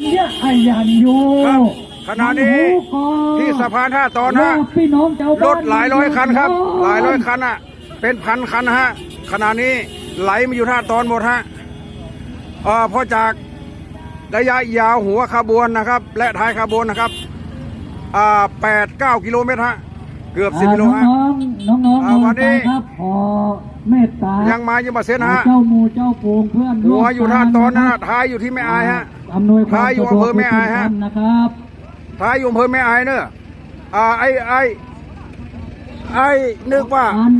เนี่ยไอ้ยันโยครับขณะนี้มัหูก่อนที่สะพานท่าตอนฮะว่าพี่น้องชาวรบ้านถหลายร้อยคันครับ หลายร้อยคันอะ เป็นพันคันฮะขณะนี้ไหลมาอยู่ท่าตอนหมดฮะเอ่อพอจากระยะยาวหัวขบวนนะครับ และท้ายขบวนนะครับอ่าแปดเก้ากิโลเมตรฮะเกือบสิบอ่ากิโลฮะ น้องๆน้องๆอ่าวันนี้น้องๆครับขอเมตตายังมายังมาเส้นฮะเจ้าหมูเจ้าปูงเพื่อนร่หัวอยู่ท่าตอนนะกัฮะท้ายอยู่ที่แม่อายฮะ อำนวยความท้ายอยู่สะดวกอำเภอแม่อายฮะทุกท่นนะครับท้ายอยู่อำเภอแม่อายเนอะอ่าไอ้ไอ้ไอ้นึกว่าอัน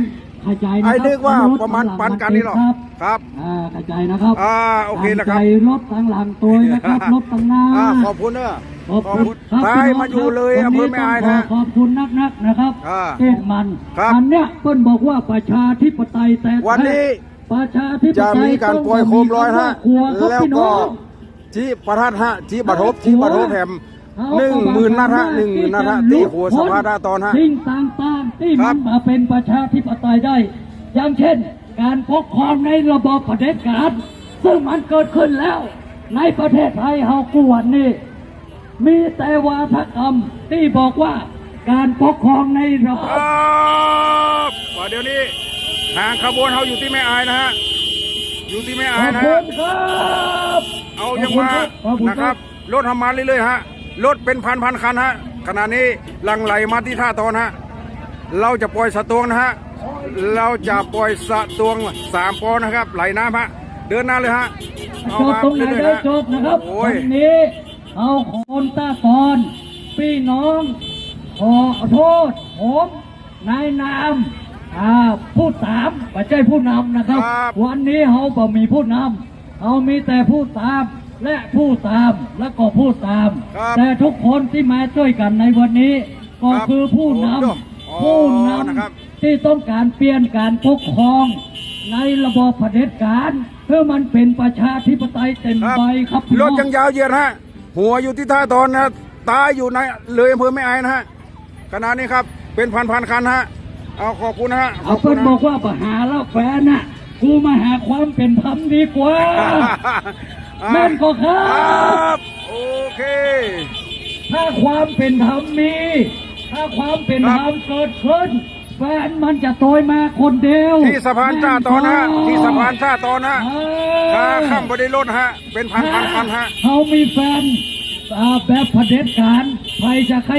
เข้าใจนะคไอ้รับนึกว่าถประมาณปันกันนี่หรอกครับครับอ่าเข้าใจนะครับอ่าโอเคนะครับตามใจรถทางหลังตัวนะครับรถทางหน้าอ่าขอบคุณเนอะขอบคุณท้ายมาอยู่เลยอำเภอแม่อายนะขอบคุณนักๆนะครับอ่าเทศมันครับอันเนี้ยเปิ้นบอกว่าประชาธิปไตยแต่วันนี้ประชาธิปจะไตยมีการปล่อยโคมลอยฮะครัวครับแล้วพี่น้ก็ องที่ประทัดฮะที่บัตรบที่บัตรบแถมหนึ่งหมื่นนัดฮะหนึ่งหมื่นนัดฮะที่หัวสภาท่าตอนฮะสิ่งต่างๆที่ครัมันบมาเป็นประชาธิปไตยได้ อย่างเช่น การปกครองในระบอบเผด็จการซึ่งมันเกิดขึ้นแล้ว ในประเทศไทยเฮากวนนี่มีแต่วาทกรรมที่บอกว่าการปกครองในระบอบครับว่าเดี๋ยวนี้ทางขบวนเขาอยู่ที่แม่อายนะฮะ อยู่ที่แม่ขอาอยบนะคุฮะณครับเอายังมาขอบคุณนะคครัรับบรถทำมาเรื่อยๆฮะรถเป็นพันพันๆคันฮะขณะนี้หลังไหลมาที่ท่าตอนฮะเราจะปล่อยสตวงนะฮะเราจะปล่อยสตวงสามปอนะครับ ไหลน้ำฮะเดินหน้าเลยฮะเอาจบมาตรงไหนเรื่อยๆได้ฮะจบนะครับโอ้วัยนนี้เอาโคนตาตอนพี่น้องขอโทษผมนายนาม อ่าผู้ตามไม่ใช่ผู้นำนะครับ ครับวันนี้เขาบ่มีผู้นำเขามีแต่ผู้ตามและผู้ตามและก็ผู้ตาม ครับแต่ทุกคนที่มาช่วยกันในวันนี้ ก็ครับคือผู้นโอ้ำผู้นนะครับำที่ต้องการเปลี่ยนการปกครอง ในระบอบเผด็จการเพื่อมันเป็นประชาธิปไตยเต็มครับใบครับพี่รน้อถงยังยาวเหยียดฮะ หัวอยู่ที่ท่าตอนนะตายอยู่ในเลยอำเภอแม่อายนะฮะขณะนี้ครับ เป็นพันพันๆคันฮะ เอาขอบคุณนะฮะขเอาอบคุเพิ่ณนนะบอกว่าปัญหาแล้วแฟนน่ะกูมาหาความเป็นธรรมดีกว่าแม่นก็ครัครับบโอเค ถ้าความเป็นธรรมมี ถ้าความเป็นธรรมเกิดขึ้น แฟนมันจะโตยมาคนเดียว ที่สะพานท่าตอนฮะที่สะพานท่าตอนฮะเอค่าอข้ามบริรถฮะ เป็นพันพันๆคันฮะเขามีแฟนอ่าแบบเผด็จการใครจะใคร